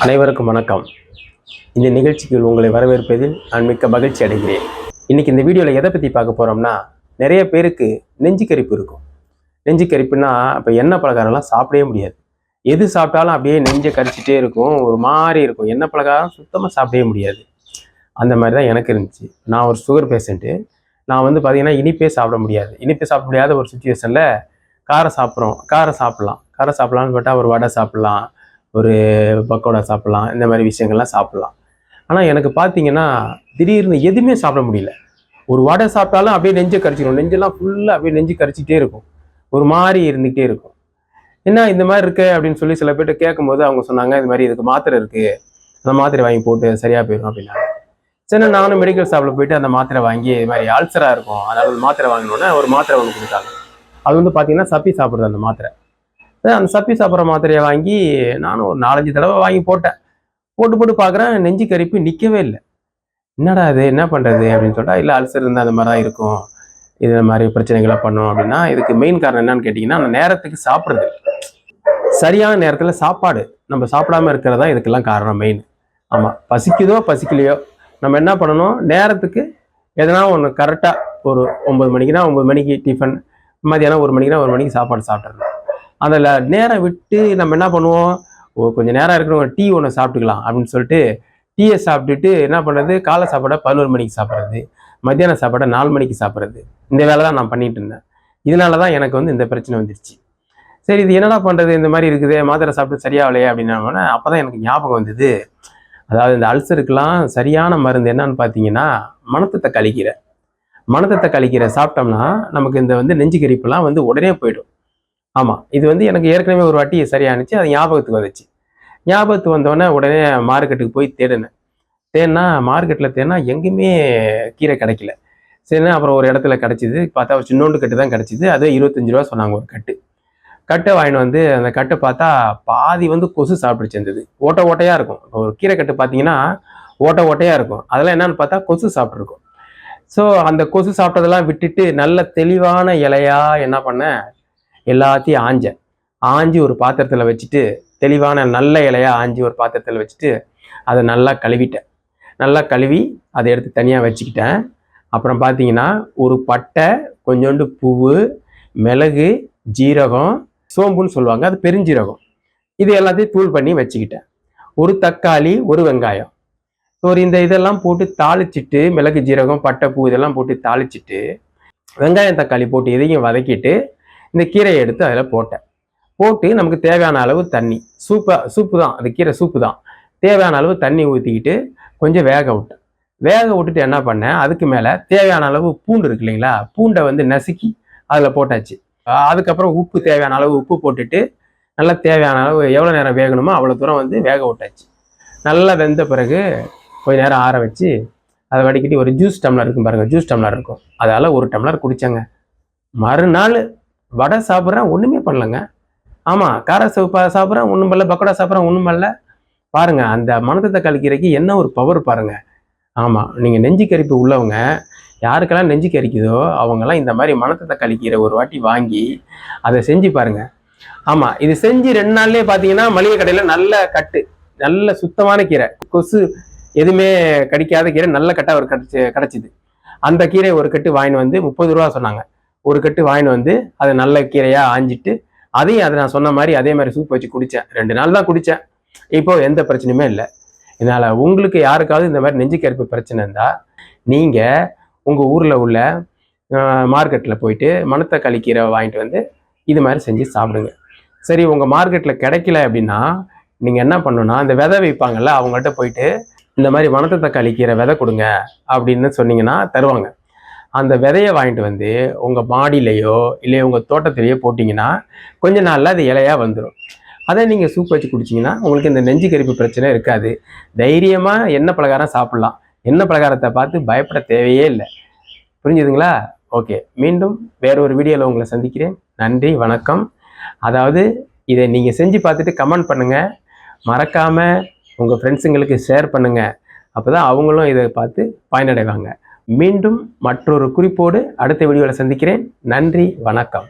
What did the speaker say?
அனைவருக்கும் வணக்கம். இந்த நிகழ்ச்சிக்கு உங்களை வரவேற்பதில் நான் மிக்க மகிழ்ச்சி அடைகிறேன். இன்னைக்கு இந்த வீடியோவில் எதை பற்றி பார்க்க போகிறோம்னா நிறைய பேருக்கு நெஞ்சு கரிப்பு இருக்கும். நெஞ்சு கரிப்புனா இப்போ எண்ணெய் பலகாரம்லாம் சாப்பிடவே முடியாது. எது சாப்பிட்டாலும் அப்படியே நெஞ்சை கரிச்சிட்டே இருக்கும். ஒரு மாதிரி இருக்கும். எண்ணெய் பலகாரம் சுத்தமாக சாப்பிடவே முடியாது. அந்த மாதிரி தான் எனக்கு இருந்துச்சு. நான் ஒரு சுகர் பேஷண்ட்டு நான் வந்து பார்த்தீங்கன்னா இனிப்பே சாப்பிட முடியாது. இனிப்பே சாப்பிட முடியாத ஒரு சுச்சுவேஷனில் காரம் சாப்பிட்றோம். காரம் சாப்பிட்லாம். காரம் சாப்பிட்லான்னு பார்த்தா ஒரு வடை சாப்பிட்லாம். ஒரு பக்கோடா சாப்பிட்லாம் இந்த மாதிரி விஷயங்கள்லாம் சாப்பிட்லாம். ஆனால் எனக்கு பார்த்தீங்கன்னா திடீர்னு எதுவுமே சாப்பிட முடியல. ஒரு வடை சாப்பிட்டாலும் அப்படியே நெஞ்சை கரைச்சிடும். நெஞ்செல்லாம் ஃபுல்லாக அப்படியே நெஞ்சு கரைச்சிட்டே இருக்கும். ஒரு மாதிரி இருந்துகிட்டே இருக்கும். என்ன இந்த மாதிரி இருக்கு அப்படின்னு சொல்லி சில பேர்ட்ட கேட்கும்போது அவங்க சொன்னாங்க இது மாதிரி இதுக்கு மாத்திரை இருக்குது அந்த மாத்திரை வாங்கி போட்டு சரியாக போயிடும் அப்படின்னாங்க. சரி நானும் மெடிக்கல் ஷாப்பில் போயிட்டு அந்த மாத்திரை வாங்கி இது மாதிரி அல்சராக இருக்கும். அதாவது ஒரு மாத்திரை வாங்கினோன்னே ஒரு மாத்திரை ஒன்று கொடுத்தாங்க. அது வந்து பார்த்தீங்கன்னா சப்பி சாப்பிடுறது அந்த மாத்திரை. அந்த சப்பி சாப்பிட்ற மாத்திரையை வாங்கி நானும் ஒரு நாலஞ்சு தடவை வாங்கி போட்டேன். போட்டு போட்டு பார்க்குறேன் நெஞ்சு கறிப்பு நிற்கவே இல்லை. என்னடா இது? என்ன பண்ணுறது அப்படின்னு சொல்லிட்டா இல்லை அல்சர் இருந்தால் அந்த மாதிரி தான் இருக்கும். இது மாதிரி பிரச்சனைகளை பண்ணோம். அப்படின்னா இதுக்கு மெயின் காரணம் என்னன்னு கேட்டிங்கன்னா அந்த நேரத்துக்கு சாப்பிட்றது. சரியான நேரத்தில் சாப்பாடு. நம்ம சாப்பிடாம இருக்கிறதா இதுக்கெல்லாம் காரணம் மெயின் ஆமாம் பசிக்குதோ பசிக்கலையோ நம்ம என்ன பண்ணணும்? நேரத்துக்கு எதனா ஒன்று கரெக்டாக ஒரு ஒம்பது மணிக்குனா ஒம்பது மணிக்கு டிஃபன் மதியானம் ஒரு மணிக்குனா ஒரு மணிக்கு சாப்பாடு சாப்பிட்றது அதில் நேரம் விட்டு நம்ம என்ன பண்ணுவோம்? ஓ கொஞ்சம் நேரம் இருக்கிறவங்க டீ ஒன்று சாப்பிட்டுக்கலாம் அப்படின்னு சொல்லிட்டு டீயை சாப்பிட்டுட்டு என்ன பண்ணுறது? காலை சாப்பாடை பதினோரு மணிக்கு சாப்பிட்றது மத்தியான சாப்பாடை நாலு மணிக்கு சாப்பிட்றது. இந்த வேலை தான் நான் பண்ணிட்டு இருந்தேன். இதனால தான் எனக்கு வந்து இந்த பிரச்சனை வந்துருச்சு. சரி இது என்னடா பண்ணுறது? இந்த மாதிரி இருக்குது மாத்திரை சாப்பிட்டு சரியாகலையே அப்படின்னா அப்போ தான் எனக்கு ஞாபகம் வந்தது. அதாவது இந்த அல்சருக்கெல்லாம் சரியான மருந்து என்னன்னு பார்த்தீங்கன்னா மனத்தத்தை கழிக்கிற. மனத்தத்தை கழிக்கிற சாப்பிட்டோம்னா நமக்கு இந்த வந்து நெஞ்சு கரிப்புலாம் வந்து உடனே போயிடும். ஆமாம் இது வந்து எனக்கு ஏற்கனவே ஒரு வாட்டி சரியானுச்சு அது ஞாபகத்துக்கு வந்துச்சு. ஞாபகத்துக்கு வந்தோடனே உடனே மார்க்கெட்டுக்கு போய் தேடினேன். தேன்னா மார்க்கெட்டில் தேனா எங்கேயுமே கீரை கிடைக்கல. சரினா அப்புறம் ஒரு இடத்துல கிடச்சிது. பார்த்தா ஒரு சின்னோண்டு கட்டு தான் கிடச்சிது. அது இருபத்தஞ்சு ரூபா சொன்னாங்க ஒரு கட்டு. கட்டை வாங்கிட்டு வந்து அந்த கட்டை பார்த்தா பாதி வந்து கொசு சாப்பிட்டு சேர்ந்தது ஓட்டை ஓட்டையாக இருக்கும். இப்போ ஒரு கீரை கட்டு பார்த்தீங்கன்னா ஓட்டை ஓட்டையாக இருக்கும். அதெல்லாம் என்னன்னு பார்த்தா கொசு சாப்பிட்ருக்கும் ஸோ அந்த கொசு சாப்பிட்டதெல்லாம் விட்டுட்டு நல்ல தெளிவான இலையா என்ன பண்ணேன்? எல்லாத்தையும் ஆஞ்சேன் ஆஞ்சி ஒரு பாத்திரத்தில் வச்சுட்டு தெளிவான நல்ல இலையாக ஆஞ்சி ஒரு பாத்திரத்தில் வச்சுட்டு அதை நல்லா கழுவிட்டேன். நல்லா கழுவி அதை எடுத்து தனியாக வச்சுக்கிட்டேன். அப்புறம் பார்த்தீங்கன்னா ஒரு பட்டை கொஞ்சோண்டு பூவு மிளகு ஜீரகம் சோம்புன்னு சொல்லுவாங்க அது பெருஞ்சீரகம். இது எல்லாத்தையும் தூள் பண்ணி வச்சுக்கிட்டேன். ஒரு தக்காளி ஒரு வெங்காயம். ஒரு இந்த இதெல்லாம் போட்டு தாளிச்சிட்டு மிளகு ஜீரகம் பட்டை பூ இதெல்லாம் போட்டு தாளிச்சிட்டு வெங்காயம் தக்காளி போட்டு இதையும் வதக்கிட்டு இந்த கீரையை எடுத்து அதில் போட்டேன். போட்டு நமக்கு தேவையான அளவு தண்ணி சூப்பா சூப்பு தான். அந்த கீரை சூப்பு தான். தேவையான அளவு தண்ணி ஊற்றிக்கிட்டு கொஞ்சம் வேக விட்டேன். வேக விட்டுட்டு என்ன பண்ணேன்? அதுக்கு மேலே தேவையான அளவு பூண்டு இருக்கு இல்லைங்களா? பூண்டை வந்து நசுக்கி அதில் போட்டாச்சு. அதுக்கப்புறம் உப்பு தேவையான அளவு உப்பு போட்டுட்டு நல்லா தேவையான அளவு எவ்வளோ நேரம் வேகணுமோ அவ்வளோ தூரம் வந்து வேக விட்டாச்சு. நல்லா வெந்த பிறகு கொஞ்ச நேரம் ஆற வச்சு அதை வடிக்கட்டி ஒரு ஜூஸ் டம்ளர் இருக்கும் பாருங்கள் ஜூஸ் டம்ளர் இருக்கும். அதால் ஒரு டம்ளர் குடித்தேங்க மறுநாள் வடை சாப்பிட்றேன் ஒன்றுமே பண்ணலங்க. ஆமாம் கார சாப்பா சாப்பிட்றேன் ஒன்றும் பண்ணல பக்கோடா சாப்பிட்றேன் ஒன்றும் பண்ணல. பாருங்க அந்த மனத்தை கழிக்கிறதுக்கு என்ன ஒரு பவர் பாருங்க. ஆமாம் நீங்கள் நெஞ்சு கரிப்பு உள்ளவங்க யாருக்கெல்லாம் நெஞ்சு கரிக்குதோ அவங்கெல்லாம் இந்த மாதிரி மணத்தத்தை கழிக்கிற ஒரு வாட்டி வாங்கி அதை செஞ்சு பாருங்க. ஆமாம் இது செஞ்சு ரெண்டு நாள்லேயே பார்த்தீங்கன்னா மளிகை கடையில் நல்ல கட்டு நல்ல சுத்தமான கீரை. கொசு எதுவுமே கடிக்காத கீரை நல்ல கட்டாக ஒரு கிடச்சி கிடச்சிது. அந்த கீரை ஒரு கட்டு வாங்கின்னு வந்து முப்பது ரூபா சொன்னாங்க. ஒரு கட்டு வாங்கிட்டு வந்து அதை நல்ல கீரையாக ஆஞ்சிட்டு அதையும் அதை நான் சொன்ன மாதிரி அதே மாதிரி சூப் வச்சு குடித்தேன் ரெண்டு நாள் தான் குடித்தேன் இப்போ எந்த பிரச்சனையுமே இல்லை. இதனால் உங்களுக்கு யாருக்காவது இந்த மாதிரி நெஞ்சு பிரச்சனை இருந்தால் நீங்கள் உங்கள் ஊரில் உள்ள மார்க்கெட்டில் போயிட்டு மணத்தக்காளி கீரை வாங்கிட்டு வந்து இது மாதிரி செஞ்சு சாப்பிடுங்க. சரி உங்கள் மார்க்கெட்டில் கிடைக்கல அப்படின்னா நீங்கள் என்ன பண்ணணும்னா இந்த விதை வைப்பாங்கள்ல அவங்கள்ட்ட போயிட்டு இந்த மாதிரி மணத்தை தக்காளி கீரை விதை கொடுங்க அப்படின்னு சொன்னீங்கன்னா தருவாங்க. அந்த விதையை வாங்கிட்டு வந்து உங்கள் மாடியிலையோ இல்லை உங்கள் தோட்டத்திலேயோ போட்டிங்கன்னா கொஞ்ச நாளில் அது இலையாக வந்துடும் அதை நீங்கள் சூப் வச்சு குடிச்சிங்கன்னா உங்களுக்கு இந்த நெஞ்சு கரிப்பு பிரச்சனை இருக்காது. தைரியமாக என்ன பலகாரம் சாப்பிட்லாம். என்ன பலகாரத்தை பார்த்து பயப்பட தேவையே இல்லை. புரிஞ்சுதுங்களா? ஓகே. மீண்டும் வேற ஒரு வீடியோவில் உங்களை சந்திக்கிறேன். நன்றி வணக்கம். அதாவது இதை நீங்கள் செஞ்சு பார்த்துட்டு கமெண்ட் பண்ணுங்கள் மறக்காமல் உங்கள் ஃப்ரெண்ட்ஸுங்களுக்கு ஷேர் பண்ணுங்கள் அப்போ தான் அவங்களும் இதை பார்த்து பயனடைவாங்க. மீண்டும் மற்றொரு குறிப்போடு அடுத்த வீடியோவில் சந்திக்கிறேன். நன்றி வணக்கம்.